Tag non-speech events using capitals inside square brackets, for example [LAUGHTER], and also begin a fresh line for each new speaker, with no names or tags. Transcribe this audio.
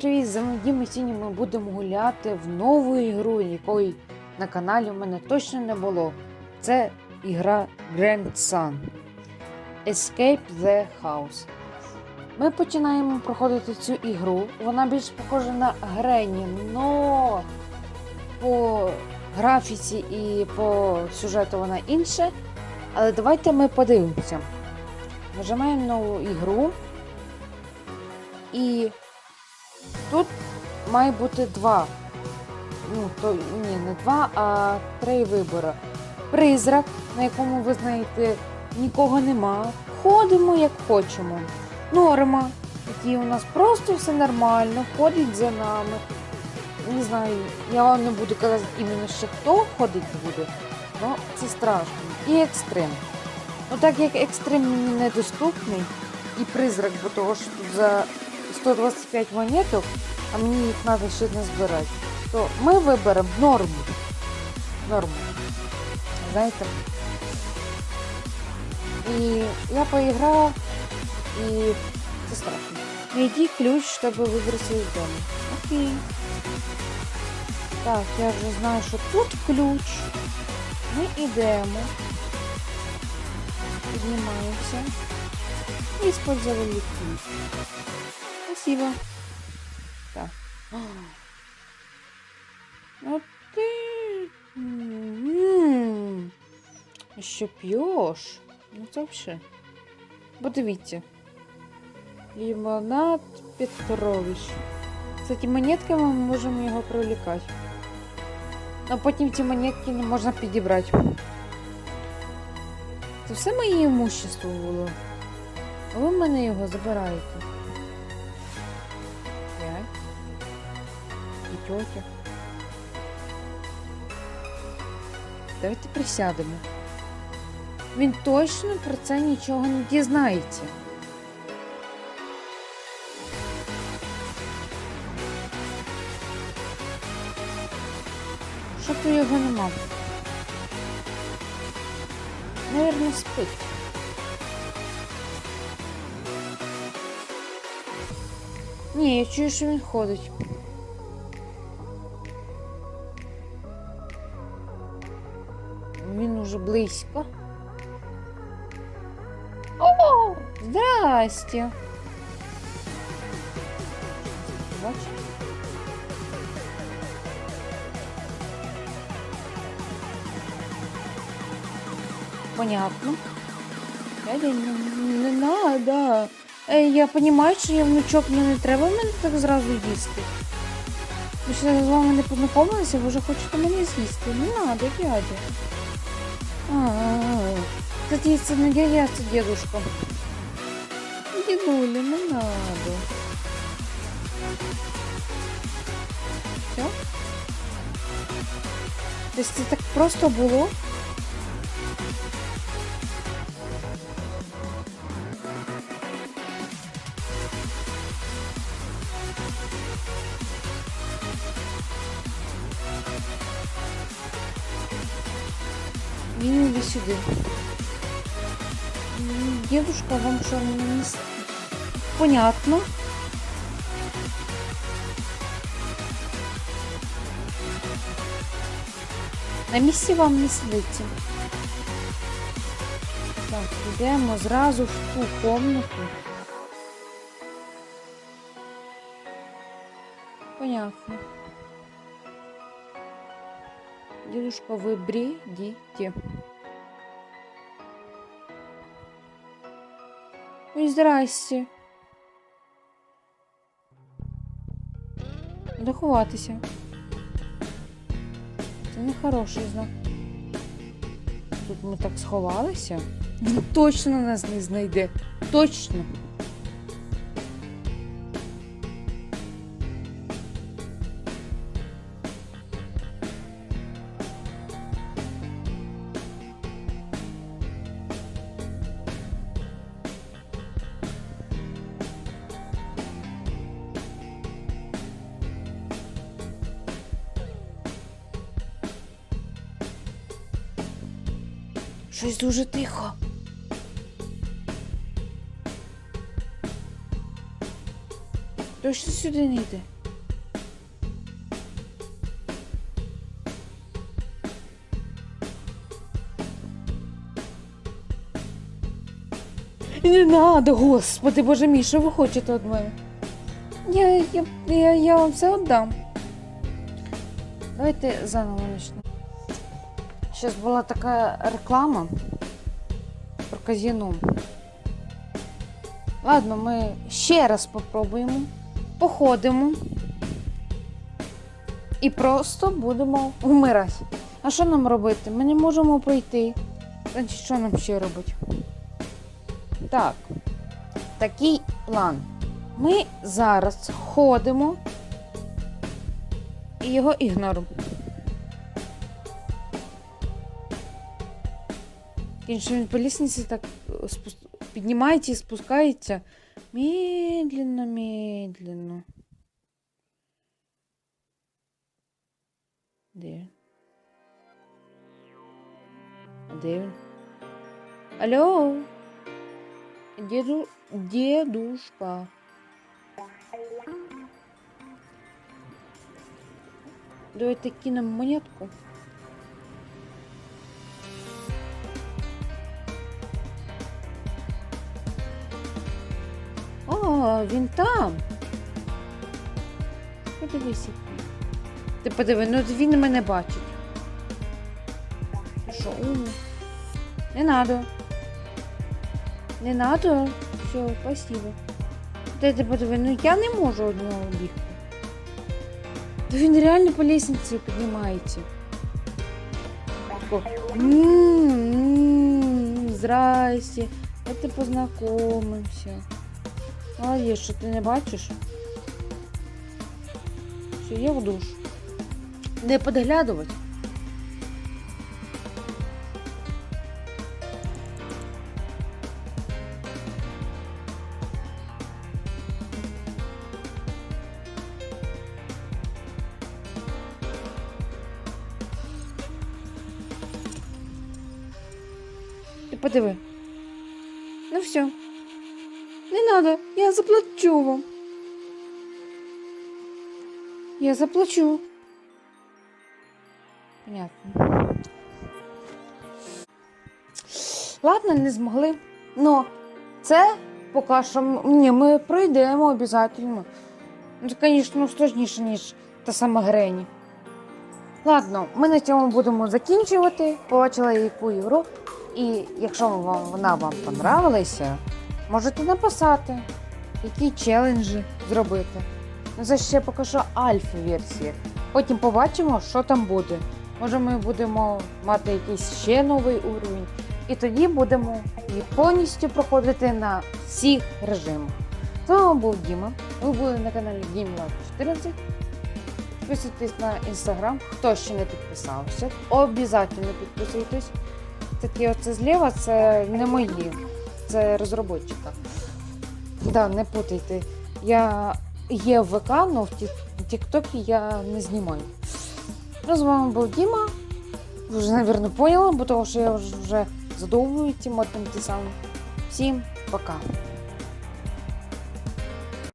привіт! З вами Діма. Сьогодні ми будемо гуляти в нову ігру, якої на каналі в мене точно не було. Це ігра Grand Sun Escape the House. Ми починаємо проходити цю ігру. Вона більш похожа на Грені, но по графіці і по сюжету вона інша. Але давайте ми подивимося. Нажимаємо нову ігру. І тут має бути два. Ну, то ні, не два, а три вибори. Призрак, на якому ви знаєте, нікого нема. Ходимо як хочемо. Норма, який у нас просто все нормально, ходить за нами. Не знаю, я вам не буду казати іменно ще хто ходить буде, але це страшно. І екстрим. Ну так як екстрим мені недоступний, і призрак, бо того що тут за 125 монеток, а мені їх треба ще назбирати, то ми виберемо норму. Норму. Знаєте? І я поіграла, і це страшно. Найди ключ, щоб вибратися з дому. Окей. Так, я вже знаю, що тут ключ. Ми йдемо. Піднімаємося. И использовали ключ. Спасибо. Так. Ну ти. М, п'єш? Ну це вже. Подивіться. Лимонад Петрович. Кстати, монетками ми можемо його привлікати. А потім ці монетки не можна підібрати. Це все моє імущество було. А ви мене його забираєте. І. Давайте присядемо. Він точно про це нічого не дізнається. Що то його нема? Наверно, спить. Ні, я чую, що він ходить. Близько. О! Здрасте! Бачиш? Понятно. Дядя, не, не надо. Е, Я розумію, що я внучок, але не треба мене так зразу їсти. Ми ще з вами не познайомилися, ви вже хочете мене з'їсти. Не надо, дядя. А-а-а. Кстати, це не дядя, а це дедушка. Дедуля, не надо. Все? есть це так просто було? Він іди сюди. М, Дедушка вам що не Понятно. На місці вам не сидиться. Так, йдемо зразу в ту комнату. Понятно. Дедушка, вы бредите. Здрасте. Доховатися. ховатися. Це не хороший знак. Тут ми так сховалися. Він [LAUGHS] точно нас не знайде. Точно. Щось дуже тихо. Точно сюди не йде. Не надо, господи, боже мій, що ви хочете від мене? Я, я, я, я вам все віддам. Давайте заново почнемо. Зараз була така реклама про казино. Ладно, ми ще раз попробуємо, походимо і просто будемо вмирати. А що нам робити? Ми не можемо пройти. Значить, що нам ще робити? Так, такий план. Ми зараз ходимо і його ігноруємо. Він по лестниці так е, спус... піднімається і спускається. Медленно, медленно. Де? Де? Алло? Деду... Дедушка. Давайте кинемо монетку. Він там. Подивись. який. Ти подиви, ну він мене бачить. Що? Не надо. Не надо. Все, спасибо. Ти ти подиви, ну я не можу одного бігти. Та він реально по лестниці піднімається. Тако, «М-м-м, Здрасте, давайте познайомимося. Молодець, що ти не бачиш? Все, я в душ. Не подглядувати. Ти подиви. Ну все. Не надо, я заплачу вам. Я заплачу. Понятно. Ладно, не змогли. Но це поки що ні, ми пройдемо обов'язково. Ну, це, звісно, сложніше, ніж та сама Грені. Ладно, ми на цьому будемо закінчувати. Побачила яку ігру. І якщо вона вам понравилася, можете написати, які челенджі зробити. Ну, Це ще поки що альфа-версія. Потім побачимо, що там буде. Може, ми будемо мати якийсь ще новий уровень. І тоді будемо її повністю проходити на всіх режимах. З вами був Діма. Ви були на каналі DimLife14. Підписуйтесь на інстаграм, хто ще не підписався. Обов'язково підписуйтесь. Такі оце зліва це не мої, це розробника. Да, не путайте. Я є в ВК, але в Тік- Тіктокі я не знімаю. Ну, з вами був Діма. Ви вже, мабуть, поняли, бо того, що я вже, вже тим одним те самим. Всім пока.